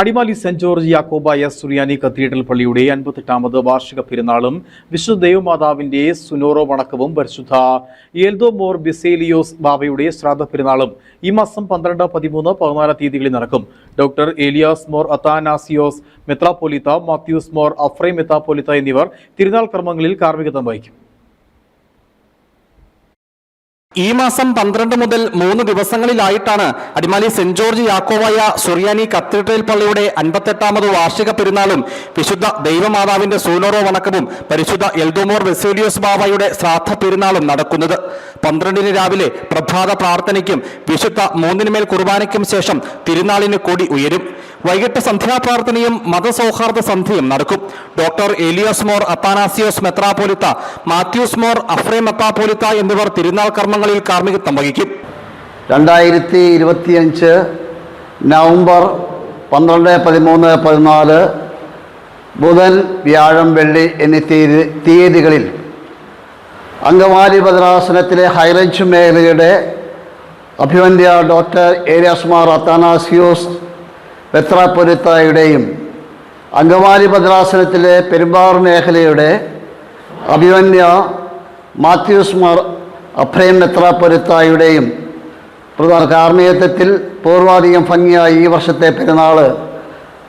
Adimali saint George Yakobaya Suriyani cathedral പള്ളിയുടെ അൻപത്തെട്ടാമത് വാർഷിക പെരുന്നാളും വിശുദ്ധ ദേവമാതാവിന്റെ സുനോറോ വണക്കവും പരിശുദ്ധ ഏൽദോ മോർ ബിസേലിയോസ് ബാബയുടെ ശ്രാദ്ധ പെരുന്നാളും ഈ മാസം പന്ത്രണ്ട് പതിമൂന്ന് പതിനാല് തീയതികളിൽ നടക്കും. ഡോക്ടർ ഏലിയാസ് മോർ അത്താനാസിയോസ് മെത്രാപോലിത്ത മാത്യൂസ് മോർ അഫ്രൈ മെത്രാപോലിത്ത എന്നിവർ തിരുനാൾ കർമ്മങ്ങളിൽ കാർമ്മികത്വം വഹിക്കും. ഈ മാസം പന്ത്രണ്ട് മുതൽ മൂന്ന് ദിവസങ്ങളിലായിട്ടാണ് Adimali saint George Yakobaya Suriyani cathedral പള്ളിയുടെ അൻപത്തെട്ടാമത് വാർഷിക പെരുന്നാളും വിശുദ്ധ ദൈവമാതാവിന്റെ സൂനോറോ വണക്കവും പരിശുദ്ധ എൽദോമോർ വെസേലിയോസ് ബാബായുടെ ശ്രാദ്ധ പെരുന്നാളും നടക്കുന്നത്. പന്ത്രണ്ടിന് രാവിലെ പ്രഭാത പ്രാർത്ഥനയ്ക്കും വിശുദ്ധ മൂന്നിനുമേൽ കുർബാനയ്ക്കും ശേഷം തിരുനാളിന് കൊടി ഉയരും. വൈകിട്ട് സന്ധ്യാപ്രാർത്ഥനയും മതസൗഹാർദ്ദ സന്ധ്യയും നടക്കും. ഡോക്ടർ എലിയോസ് മോർ അത്താനാസിയോസ് മെത്രാപോലിത്ത മാത്യൂസ് മോർ അഫ്രേ മെത്രാപോലിത്ത എന്നിവർ തിരുനാൾ കർമ്മങ്ങളിൽ കാർമ്മികത്വം വഹിക്കും. രണ്ടായിരത്തി ഇരുപത്തിയഞ്ച് നവംബർ പന്ത്രണ്ട് പതിമൂന്ന് പതിനാല് ബുധൻ വ്യാഴം വെള്ളി എന്നീ തീയതി തീയതികളിൽ അങ്കമാലി ഭദ്രാസനത്തിലെ ഹൈറേഞ്ച് മേഖലയുടെ അഭിവന്ധ്യ ഡോക്ടർ ഏരിയാസ്മാർ അത്താനാസിയോസ് വെത്രാപൊരുത്തായുടെയും അങ്കമാലി ഭദ്രാസനത്തിലെ പെരുമ്പാറ മേഖലയുടെ അഭിവന്യ മാത്യൂസ് മാർ അഫ്രൈം മെത്രാപ്പൊരുത്തായുടെയും പ്രധാന കാർമ്മികത്വത്തിൽ പൂർവാധികം ഭംഗിയായി ഈ വർഷത്തെ പെരുന്നാൾ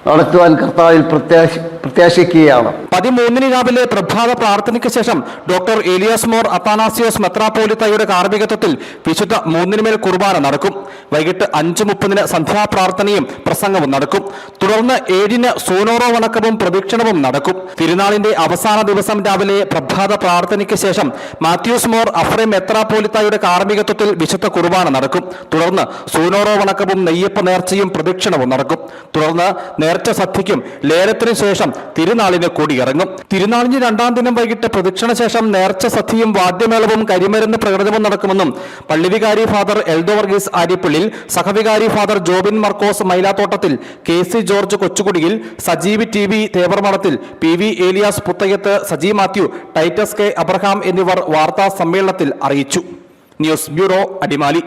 നടത്തുവാൻ കർത്താവിൽ പ്രത്യാശ പ്രത്യാശിക്കുകയാണ്. പതിമൂന്നിന് രാവിലെ പ്രഭാത പ്രാർത്ഥനയ്ക്ക് ശേഷം ഡോക്ടർ ഏലിയാസ് മോർ അത്താനാസിയോസ് മെത്രാപോലിത്തയുടെ കാർമ്മികത്വത്തിൽ വിശുദ്ധ മൂന്നിനുമേൽ കുർബാന നടക്കും. വൈകിട്ട് അഞ്ച് മുപ്പതിന് സന്ധ്യാപ്രാർത്ഥനയും പ്രസംഗവും നടക്കും. തുടർന്ന് ഏഴിന് സോനോറോ വണക്കവും പ്രദക്ഷിണവും നടക്കും. തിരുനാളിന്റെ അവസാന ദിവസം രാവിലെ പ്രഭാത പ്രാർത്ഥനയ്ക്ക് ശേഷം മാത്യൂസ് മോർ അഫ്രേ മെത്രാപോലിത്തയുടെ കാർമ്മികത്വത്തിൽ വിശുദ്ധ കുർബാന നടക്കും. തുടർന്ന് സോനോറോ വണക്കവും നെയ്യപ്പ നേർച്ചയും പ്രദക്ഷിണവും നടക്കും. തുടർന്ന് നേരത്തെ സദ്യയ്ക്കും ലേലത്തിനു ശേഷം തിരുനാളിന് കൂടിയിറങ്ങും. തിരുനാളിന് രണ്ടാം ദിനം വൈകിട്ട് പ്രദക്ഷിണ ശേഷം നേർച്ച സദ്യയും വാദ്യമേളവും കരിമരുന്ന് പ്രകടനവും നടക്കുമെന്നും പള്ളിവികാരി father Eldho Varghese ആര്യപ്പള്ളിൽ സഹവികാരി father Jobin Markose Mylathottathil K C George Kochukudiyil Sajeev T V Thevarmadathil P V Elias Puthayath Saji Mathew Titus K Abraham എന്നിവർ വാർത്താ സമ്മേളനത്തിൽ അറിയിച്ചു. News bureau Adimali.